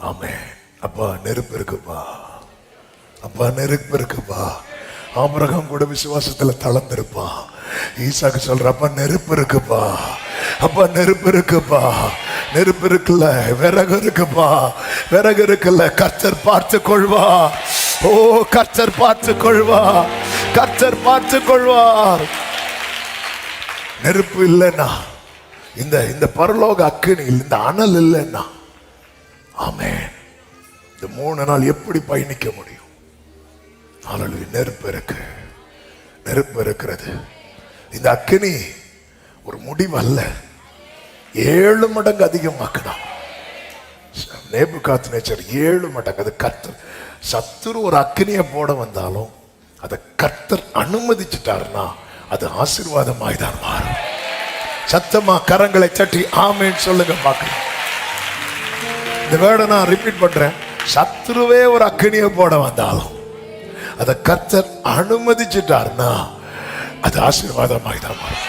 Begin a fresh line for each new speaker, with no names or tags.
ஆமே அப்பா நெருப்பு இருக்குப்பா. அப்பா நெருப்பு இருக்குப்பா. ஆமரகம் கூட விசுவாசத்துல தளர்ந்திருப்பான் ஈசாக்கு சொல்ற அப்பா நெருப்பு இருக்குப்பா. அப்பா நெருப்பு இருக்குப்பா. நெருப்பு இருக்குல்ல விறகு இருக்குப்பா. விறகு இருக்குல்ல கர்த்தர் பார்த்து கொள்வா. ஓ கர்த்தர் பார்த்து கொள்வா. கர்த்தர் பார்த்து கொள்வார் நெருப்பு இல்லைன்னா இந்த இந்த பரலோக அக்கினி இந்த அனல் இல்லைன்னா ஆமேன். இந்த மூணு நாள் எப்படி பயணிக்க முடியும்? ஆளுடைய நெருப்பு இருக்கு நெருப்பு இருக்கிறது இந்த அக்கினி ஒரு முடிவு அல்ல ஏழு மடங்கு அதிகமாக்கணும் நேபு காத்து நேச்சர் ஏழு மடங்கு. அது கர்த்தர் சத்துரு ஒரு அக்கினியை போட வந்தாலும் அதை கர்த்தர் அனுமதிச்சிட்டாருன்னா அது ஆசீர்வாதமாய் தான் மாறும். சத்தமா கரங்களை தட்டி ஆமேன்னு சொல்லுங்க பார்க்கலாம். இந்த வேர்டை நான் ரிப்பீட் பண்ணுறேன் சத்ருவே ஒரு அக்கனியை போட வந்தாலும் அதை கர்த்தர் அனுமதிச்சிட்டார்னா அது ஆசீர்வாதமாக தான் மாறும்.